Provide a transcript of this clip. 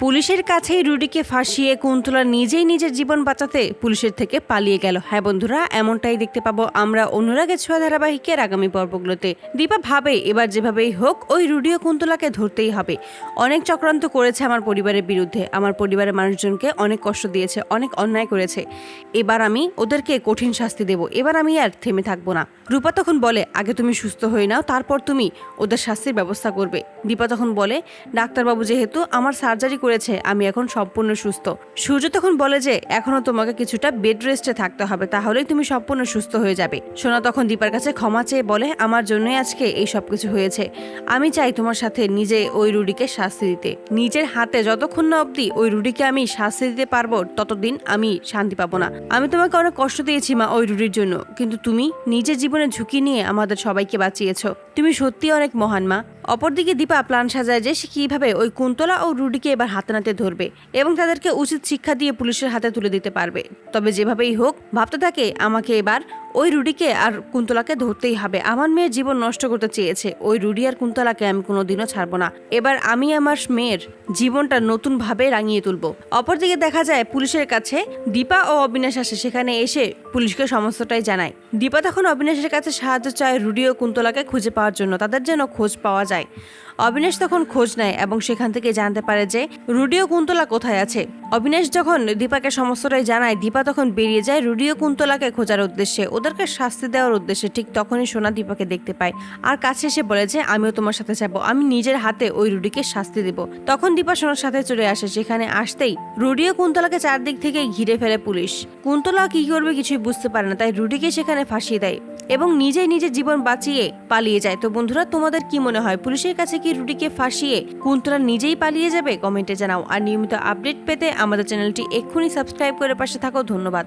পুলিশের কাছেই রুডিকে ফাঁসিয়ে কুন্তলা নিজেই নিজের জীবন বাঁচাতে পুলিশের থেকে পালিয়ে গেল। হ্যাঁ বন্ধুরা, এমনটাই দেখতে পাবো আমরা অনুরাগের ছোঁয়া ধারাবাহিকের আগামী পর্বগুলোতে। দীপা ভাবে, এবার যেভাবেই হোক, ওই রুডিও কুন্তলাকে ধরতেই হবে। অনেক চক্রান্ত করেছে আমার পরিবারের বিরুদ্ধে। আমার পরিবারের মানুষজনকে অনেক কষ্ট দিয়েছে, অনেক অন্যায় করেছে। এবার আমি ওদেরকে কঠিন শাস্তি দেব। এবার আমি আর থেমে থাকব না। রূপা তখন বলে, আগে তুমি সুস্থ হয়ে নাও, তারপর তুমি ওদের শাস্তির ব্যবস্থা করবে। দীপা তখন বলে, ডাক্তারবাবু যেহেতু আমার সার্জারি করেছে, আমি এখন সম্পূর্ণ সুস্থ। সূর্য তখন বলে যে, এখনও তোমাকে কিছুটা বেড রেস্টে থাকতে হবে, তাহলেই তুমি সম্পূর্ণ সুস্থ হয়ে যাবে। সোনা তখন দীপার কাছে ক্ষমা চেয়ে বলে, আমার জন্যই আজকে এই সব কিছু হয়েছে। আমি চাই তোমার সাথে নিজে ওই রুডিকে শাস্তি দিতে। নিজের হাতে যতক্ষণ না অবধি ওই রুডিকে আমি শাস্তি দিতে পারব, ততদিন আমি শান্তি পাবো না। আমি তোমাকে অনেক কষ্ট দিয়েছি মা ওই রুডির জন্য, কিন্তু তুমি নিজের জীবনে ঝুঁকি নিয়ে আমাদের সবাইকে বাঁচিয়েছো। তুমি সত্যি অনেক মহান মা। অপরদিকে দীপা প্ল্যান সাজায় যে সে কীভাবে ওই কুন্তলা ও রুডিকে এবার হাতে নাতে ধরবে এবং তাদেরকে উচিত শিক্ষা দিয়ে পুলিশের হাতে তুলে দিতে পারবে। তবে যেভাবেই হোক, ভাবতে থাকে আমাকে এবার ওই রুডিকে আর কুন্তলাকে ধরতেই হবে। আমার মেয়ের জীবন নষ্ট করতে চেয়েছে। ওই রুডি আর কুন্তলাকে আমি কোনোদিনও ছাড়বো না। এবার আমি আমার মেয়ের জীবনটা নতুনভাবে রাঙিয়ে তুলবো। অপরদিকে দেখা যায় পুলিশের কাছে দীপা ও অবিনাশ আসে। সেখানে এসে পুলিশকে সমস্তটাই জানায়। দীপা তখন অবিনাশের কাছে সাহায্য চায় রুডি ও কুন্তলাকে খুঁজে পাওয়ার জন্য। তাদের যেন খোঁজ পাওয়া যায়। অবিনাশ তখন খোঁজ নেয় এবং সেখান থেকে জানতে পারে যে রুডি ও কুন্তলা কোথায় আছে। অবিনাশ যখন দীপাকে সমস্তটাই জানায়, দীপা তখন বেরিয়ে যায় রুডি ও কুন্তলাকে খোঁজার উদ্দেশ্যে। ওদেরকে শাস্তি দেওয়ার উদ্দেশ্যে ঠিক তখনই সোনা দীপাকে দেখতে পায়। আর কাছে এসে বলে যে, আমিও তোমার সাথে যাব। আমি নিজের হাতে ওই রুডিকে শাস্তি দেব। তখন দীপা সোনার সাথে চলে আসে। সেখানে আসতেই রুডি ও কুন্তলাকে চারদিক থেকে ঘিরে ফেলে পুলিশ। কুন্তলা কি করবে কিছুই বুঝতে পারে না, তাই রুডিকে সেখানে ফাঁসিয়ে দেয় এবং নিজেই নিজের জীবন বাঁচিয়ে পালিয়ে যায়। তো বন্ধুরা, তোমাদের কি মনে হয়, পুলিশের কাছে কি রুডিকে ফাঁসিয়ে কুন্তলা নিজেই পালিয়ে যাবে? কমেন্টে জানাও। আর নিয়মিত আপডেট পেতে আমাদের চ্যানেলটি এক্ষুনি সাবস্ক্রাইব করে পাশে থাকো। ধন্যবাদ।